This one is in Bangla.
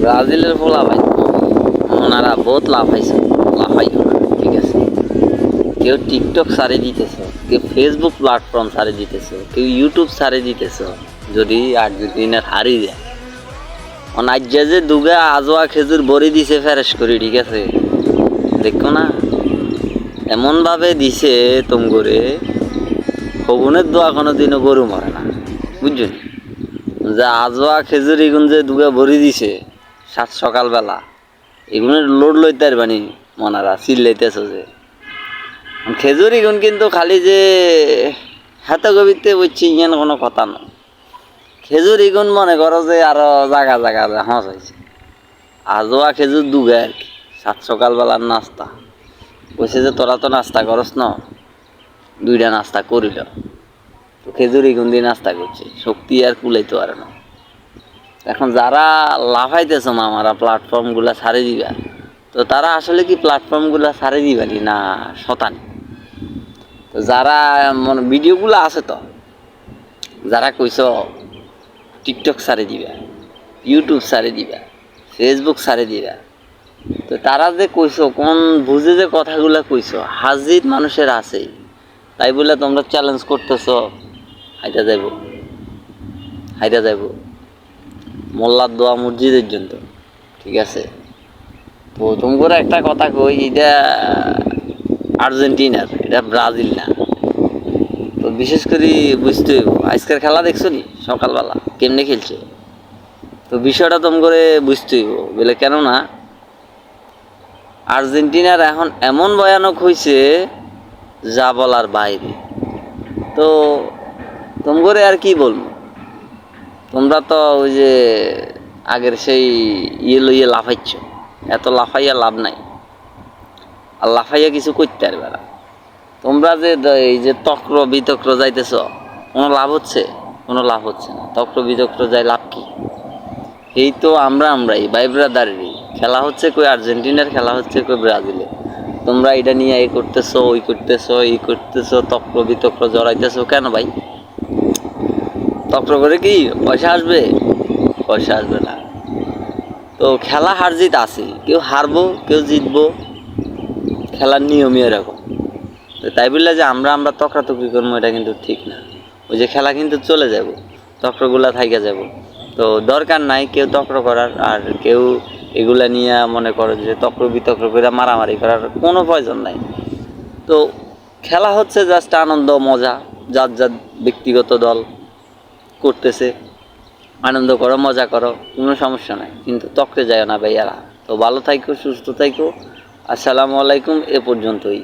ব্রাজিলের পোলা ভাই। ওনারা বহুত লাফাইছে। লাফাইও না, ঠিক আছে? কেউ টিকটক সারে দিতেছে, কেউ ফেসবুক প্ল্যাটফর্ম সারে দিতেছে, কেউ ইউটিউব সারে দিতেছে, যদি আর্জেন্টিনার হারিয়ে যায়। অনাজ্যা যে দুগা আজোয়া খেজুর বড়ি দিছে ফেরেস করি, ঠিক আছে? দেখো না, এমনভাবে দিছে তুম করে হবনের দোয়া কোনো দিনও গরু মরে না, বুঝছ? যে আজোয়া খেজুর এগুন যে দুগা ভরি দিছে সাত সকালবেলা। এগুনের লোড লইতে পারবানি মনারা চিল্লাইতেছ যে। খেজুর এগুন কিন্তু খালি যে, হাতে গবিতে বুঝছি ইয়ান কোনো কথা নয় খেজুর এগুন মনে করো যে আরও জাগা জায়গা হাঁস হয়েছে আজোয়া খেজুর দুগে আর কি, সাত সকালবেলার নাস্তা। বলছে যে তোরা তো নাস্তা করস না, দুইটা নাস্তা করিল। তো খেজুর এগুন দিয়ে নাস্তা করছে, শক্তি আর কুলাইতে পারে না। এখন যারা লাফাইতেছ মামারা প্ল্যাটফর্মগুলা ছাড়ে দিবা, তো তারা আসলে কি প্ল্যাটফর্মগুলা ছাড়ে দিবানি না? শতানি। তো যারা, মনে, ভিডিওগুলো আছে তো, যারা কইস টিকটক সারে দিবা ইউটিউব সারে দিবা ফেসবুক সারে দিবা, তো তারা যে কইছো, কোন বুঝে যে কথাগুলো কইছো, হাজির মানুষের আছেই। তাই বলে তোমরা চ্যালেঞ্জ করতেছো, হাইটা যাইব হাইটা যাইব। মোল্লার দোয়া মসজিদের জন্য, ঠিক আছে? তো করে একটা কথা কই, এটা আর্জেন্টিনার, এটা ব্রাজিল না। তো বিশেষ করে বুঝতে হইব, আজকের খেলা দেখছ নি? সকালবেলা, কেমনে খেলছে? তো বিষয়টা তোম করে বুঝতে হইব, বলে কেন না আর্জেন্টিনার এখন এমন ভয়ানক হয়েছে যা বলার বাইরে। তো তোম করে আর কি বলব? তোমরা তো ওই যে আগের সেই ইয়ে লইয়ে লাফাইছ। এত লাফাইয়া লাভ নাই। আর লাফাইয়া কিছু করতে পারবে না। তোমরা যে এই যে তক্র বিতক্র যাইতেছ, কোনো লাভ হচ্ছে? কোনো লাভ হচ্ছে না। তক্র বিতক্র যাই লাভ কি? এই তো আমরা আমরাই, ভাই ব্রাদারেরই। খেলা হচ্ছে কই আর্জেন্টিনার, খেলা হচ্ছে কই ব্রাজিলে তোমরা এটা নিয়ে এই করতেছো, ওই করতেছো, এই করতেছো, তক্র বিতক্র জড়াইতেছো কেন ভাই? তক্র করে কি, পয়সা আসবে? পয়সা আসবে না। তো খেলা হার জিত আছে, কেউ হারবো, কেউ জিতবো, খেলার নিয়মই এরকম। তো তাই বললে যে আমরা আমরা তকরাতকরি করব, এটা কিন্তু ঠিক না। ওই যে খেলা কিন্তু চলে যাব, তক্রগুলা থাইকে যাব। তো দরকার নাই কেউ তক্র করার, আর কেউ এগুলা নিয়ে মনে করো যে তক্র বিতক্র করে মারামারি করার কোনো প্রয়োজন নাই। তো খেলা হচ্ছে জাস্ট আনন্দ, মজা, যার যার ব্যক্তিগত দল। করতেছে। আনন্দ করো, মজা করো, কোনো সমস্যা নাই। কিন্তু তকরে যায় না ভাইয়ারা। তো ভালো থাইকো, সুস্থ থাইকো। আসসালামু আলাইকুম, এ পর্যন্তই।